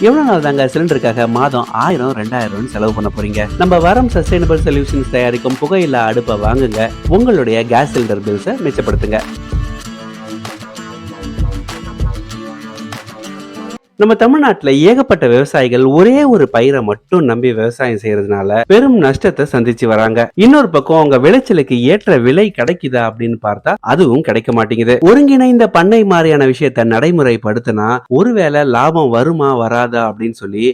எவ்வளோ நாள் தாங்க சிலிண்டருக்காக மாதம் ஆயிரம் ரெண்டாயிரம் செலவு பண்ண போறீங்க? நம்ம வரம் சஸ்டைனபிள் சொல்யூஷன்ஸ் தயாரிக்கும் புகையில்லா அடுப்பை வாங்குங்க. உங்களுடைய கேஸ் சிலிண்டர் பில்ஸை மிச்சப்படுத்துங்க. நம்ம தமிழ்நாட்டுல ஏகப்பட்ட விவசாயிகள் ஒரே ஒரு பயிரை மட்டும் நம்பி விவசாயம் செய்யறதுனால பெரும் நஷ்டத்தை சந்திச்சு வராங்க. இன்னொரு பக்கம் அவங்க விளைச்சலுக்கு ஏற்ற விலை கிடைக்குதா அப்படின்னு பார்த்தா அதுவும் கிடைக்க மாட்டேங்குது. ஒருங்கிணைந்த பண்ணை மாதிரியான விஷயத்த நடைமுறைப்படுத்தினா ஒருவேளை லாபம் வருமா வராதா அப்படின்னு சொல்லி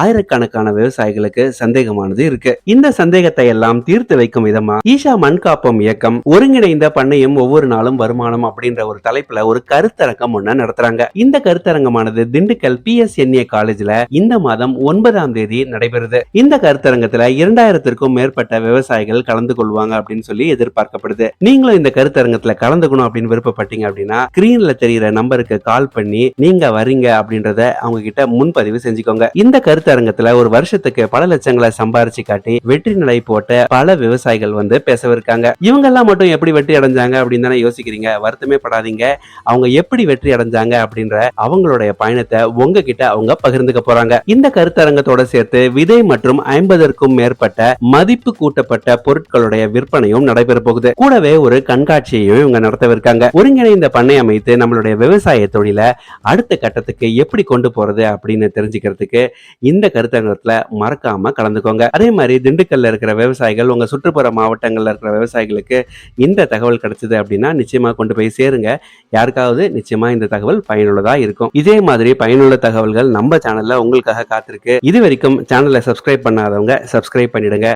ஆயிரக்கணக்கான விவசாயிகளுக்கு சந்தேகமானது இருக்கு. இந்த சந்தேகத்தை எல்லாம் தீர்த்து வைக்கும் விதமா ஈஷா மண்காப்பம் இயக்கம் ஒருங்கிணைந்த பண்ணையும் ஒவ்வொரு நாளும் வருமானம் அப்படின்ற ஒரு தலைப்புல ஒரு கருத்தரங்கம் ஒண்ணு நடத்துறாங்க. இந்த கருத்தரங்கமானது Dindigul Dindigul P S N A காலேஜ்ல இந்த மாதம் ஒன்பதாம் தேதி நடைபெறுது. இந்த கருத்தரங்கத்துல இரண்டாயிரத்திற்கும் மேற்பட்ட விவசாயிகள் கலந்து கொள்வாங்க அப்படின்னு சொல்லி எதிர்பார்க்கப்படுது. நீங்களும் இந்த கருத்தரங்கத்துல கலந்துக்கணும் அப்படின்னு விருப்பப்பட்டீங்க அப்படின்னா ஸ்கிரீன்ல தெரியிற நம்பருக்கு கால் பண்ணி நீங்க வரீங்க அப்படின்றத அவங்க கிட்ட முன்பதிவு செஞ்சுக்கோங்க. இந்த கருத்தரங்கத்துல ஒரு வருஷத்துக்கு பல லட்சங்களை சம்பாரிச்சு காட்டி வெற்றி நிலை போட்ட பல விவசாயிகள் வந்து பேசவிருக்காங்க. இவங்க எல்லாம் மட்டும் எப்படி வெற்றி அடைஞ்சாங்க அப்படின்னு தானே யோசிக்கிறீங்க? வருத்தமே படாதீங்க. அவங்க எப்படி வெற்றி அடைஞ்சாங்க அப்படின்ற அவங்களுடைய பயணத்தை உங்ககிட்ட அவங்க பகிர்ந்துக்க போறாங்க. இந்த கருத்தரங்கத்தோட சேர்த்து விதை மற்றும் ஐம்பதற்கும் மேற்பட்ட மதிப்பு கூட்டப்பட்ட பொருட்களுடைய விற்பனையும் நடைபெற போகுது. கூடவே ஒரு கண்காட்சியையும் இவங்க நடத்தவிருக்காங்க. ஒருங்கிணைந்த பண்ணை அமைத்து நம்மளுடைய விவசாய தொழிலை அடுத்த கட்டத்துக்கு எப்படி கொண்டு போறது அப்படின்னு தெரிஞ்சுக்கிறதுக்கு இந்த கருத்தரங்கத்துல மறக்காம கலந்துக்கோங்க. அதே மாதிரி திண்டுக்கல்ல இருக்கிற விவசாயிகள் உங்க சுற்றுப்புற மாவட்டங்கள்ல இருக்கிற விவசாயிகளுக்கு இந்த தகவல் கிடைச்சது அப்படின்னா நிச்சயமா கொண்டு போய் சேருங்க. யாருக்காவது நிச்சயமா இந்த தகவல் பயனுள்ளதா இருக்கும். இதே மாதிரி பயனுள்ள தகவல்கள் நம்ம சேனல்ல உங்களுக்காக காத்திருக்கு. இது வரைக்கும் சேனலை சப்ஸ்கிரைப் பண்ணாதவங்க சப்ஸ்கிரைப் பண்ணிடுங்க.